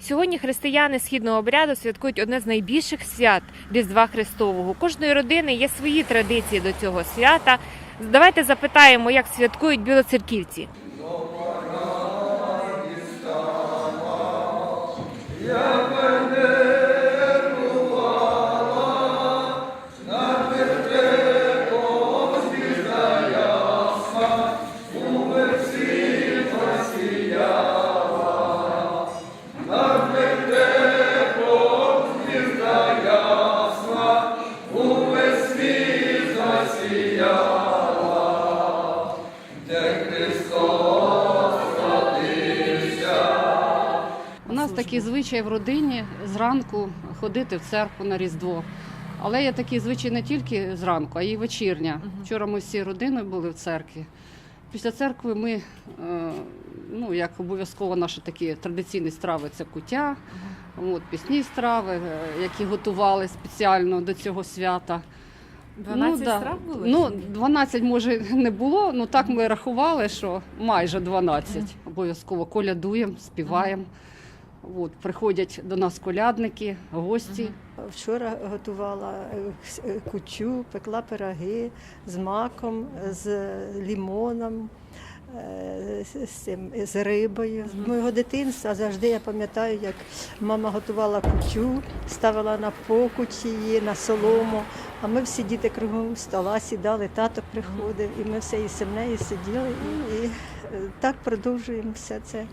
Сьогодні християни східного обряду святкують одне з найбільших свят Різдва Христового. Кожної родини є свої традиції до цього свята. Давайте запитаємо, як святкують білоцерківці. У такий звичай в родині зранку ходити в церкву на Різдво. Але є такий звичай не тільки зранку, а й вечірня. Вчора ми всі родиною були в церкві. Після церкви ми, е, ну як обов'язково наші такі традиційні страви це куття, от, пісні страви, е, які готували спеціально до цього свята. 12 да. страв було? Ну, 12 може не було, ну так ми рахували, що майже 12. Обов'язково колядуємо, співаємо. От, приходять до нас колядники, гості. Вчора готувала е, е, кучу, пекла пироги з маком, з лімоном, е, з, цим, з рибою. З моєго дитинства завжди я пам'ятаю, як мама готувала кучу, ставила на покуч її, на солому. А ми всі діти кругом стола сідали, тато приходив, і ми все і сім'єю сиділи. І, і так продовжуємо все це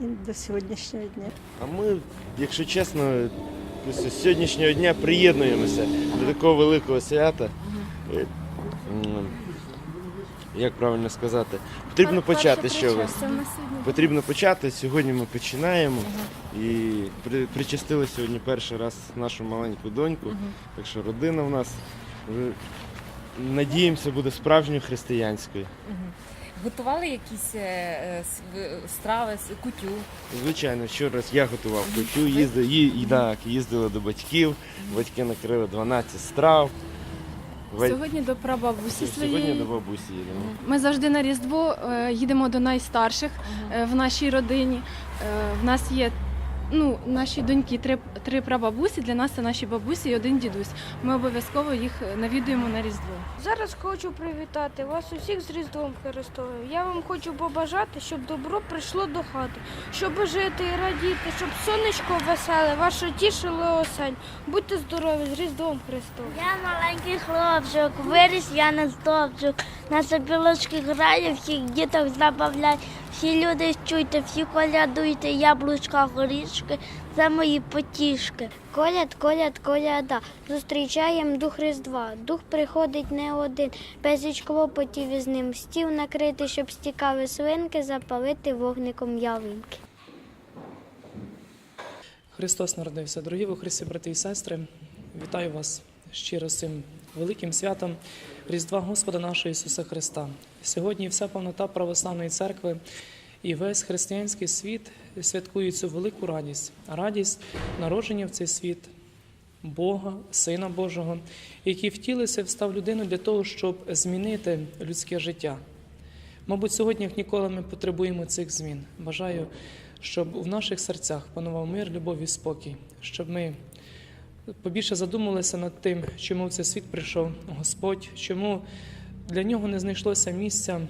і до сьогоднішнього дня. А ми, якщо чесно, після сьогоднішнього дня приєднуємося до такого великого свята. Е, Як правильно сказати? Потрібно почати з чогось. Потрібно почати. Сьогодні ми починаємо і при, причастили сьогодні перший раз нашу маленьку доньку. Так що родина в нас вже, надіємося буде справжньою християнською. Готували якісь е, страви, кутю. Звичайно, вчора я готував кутю, їздив, ї, і, так, їздили до батьків, батьки накрили 12 страв. Ве- Сьогодні до прабабусі Сьогодні своєї. до бабусі їдемо. Ми завжди на Різдво е, їдемо до найстарших е, в нашій родині. Е, В нас є ну, наші доньки, три, три прабабусі. Для нас це наші бабусі і один дідусь. Ми обов'язково їх навідуємо на Різдво. Зараз хочу привітати вас усіх з Різдвом Христовим. Я вам хочу побажати, щоб добро прийшло до хати, щоб жити і радіти, щоб сонечко веселе, ваше тішило осень. Будьте здорові з Різдвом Христовим. Я маленький хлопчик, виріс я на стовпчик, на сопілочки граю, всіх діток забавляю. Всі люди чуйте, всі колядуйте, яблучка, горішки, це мої потішки. Коляд, коляд, коляда, зустрічаєм дух Різдва. Дух приходить не один, безліч клопотів із ним. Стіл накрити, щоб стікали свинки, запалити вогником ялинки. Христос народився. Дорогі ви Христі, брати і сестри, вітаю вас щиро цим великим святом Різдва Господа нашого Ісуса Христа. Сьогодні вся повнота православної церкви і весь християнський світ святкують цю велику радість, радість народження в цей світ Бога, Сина Божого, який втілився, встав людину для того, щоб змінити людське життя. Мабуть, сьогодні, як ніколи, ми потребуємо цих змін. Бажаю, щоб в наших серцях панував мир, любов і спокій, щоб ми побільше задумалися над тим, чому в цей світ прийшов Господь, чому для нього не знайшлося місця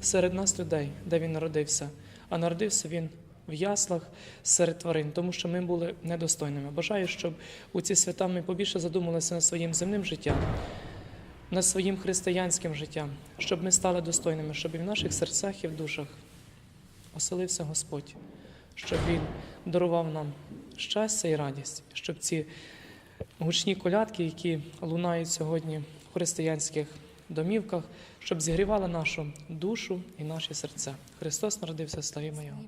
серед нас людей, де він народився, а народився він в яслах серед тварин, тому що ми були недостойними. Бажаю, щоб у ці свята ми побільше задумалися над своїм земним життям, над своїм християнським життям, щоб ми стали достойними, щоб і в наших серцях і в душах оселився Господь, щоб Він дарував нам щастя і радість, щоб ці гучні колядки, які лунають сьогодні в християнських домівках, щоб зігрівали нашу душу і наші серця. Христос народився, славімо Його!